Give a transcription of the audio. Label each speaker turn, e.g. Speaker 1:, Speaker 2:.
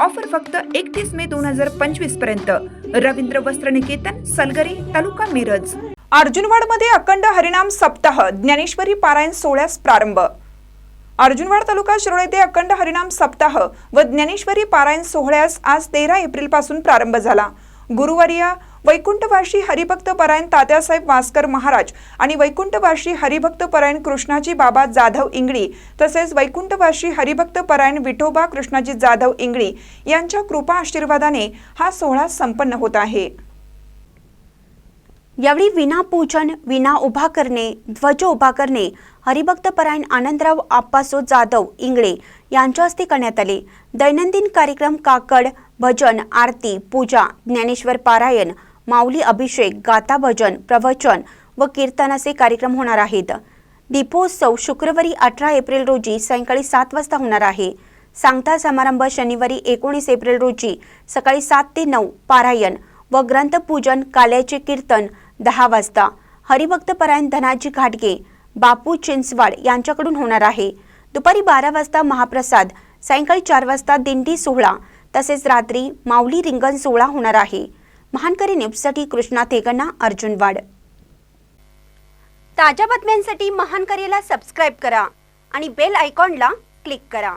Speaker 1: Offer फक्त एकतीस मे दोन हजार पंचवीसपर्यंत. रवींद्र वस्त्र निकेतन सलगरी तालुका मिरज. अर्जुनवाडमध्ये अखंड हरिनाम सप्ताह ज्ञानेश्वरी पारायण सोहळ्यास प्रारंभ. अर्जुनवाड तालुका शिरोळ येथे अखंड हरिनाम सप्ताह व ज्ञानेश्वरी पारायण सोहळ्यास आज तेरा एप्रिलपासून प्रारंभ झाला. गुरुवारी वैकुंठवाशी हरिभक्त परायण तात्यासाहेब वासकर महाराज आणि वैकुंठवाशी हरिभक्त परायण कृष्णाजी बाबा जाधव इंगळी तसेच वैकुंठवाशी हरिभक्त परायण विठोबा कृष्णाजी जाधव इंगळी यांच्या कृपा आशीर्वादाने हा सोहळा संपन्न होत आहे.
Speaker 2: यावेळी विना पूजन विना उभा करणे ध्वज उभा करणे हरिभक्त परायण आनंदराव आप्पासो जाधव इंगळे यांच्या हस्ते करण्यात आले. दैनंदिन कार्यक्रम काकड भजन आरती पूजा ज्ञानेश्वर पारायण माऊली अभिषेक गाता भजन प्रवचन व कीर्तनाचे कार्यक्रम होणार आहेत. दीपोत्सव शुक्रवारी अठरा एप्रिल रोजी सायंकाळी सात वाजता होणार आहे. सांगता समारंभ शनिवारी एकोणीस एप्रिल रोजी सकाळी सात ते नऊ पारायण व ग्रंथपूजन काल्याचे कीर्तन दहा वाजता. हरिभक्तपरायण धनाजी घाटगे बापू चिंचवाड यांच्याकडून होणार आहे. दुपारी बारा वाजता महाप्रसाद सायंकाळी चार वाजता दिंडी सोहळा तसेच रात्री माऊली रिंगण सोहळा होणार आहे. महानकरी न्यूजसाठी कृष्णा थेगन्ना अर्जुन वाड. ताज्या बातम्यांसाठी महानकरीला सबस्क्राईब करा आणि बेल आयकॉनला क्लिक करा.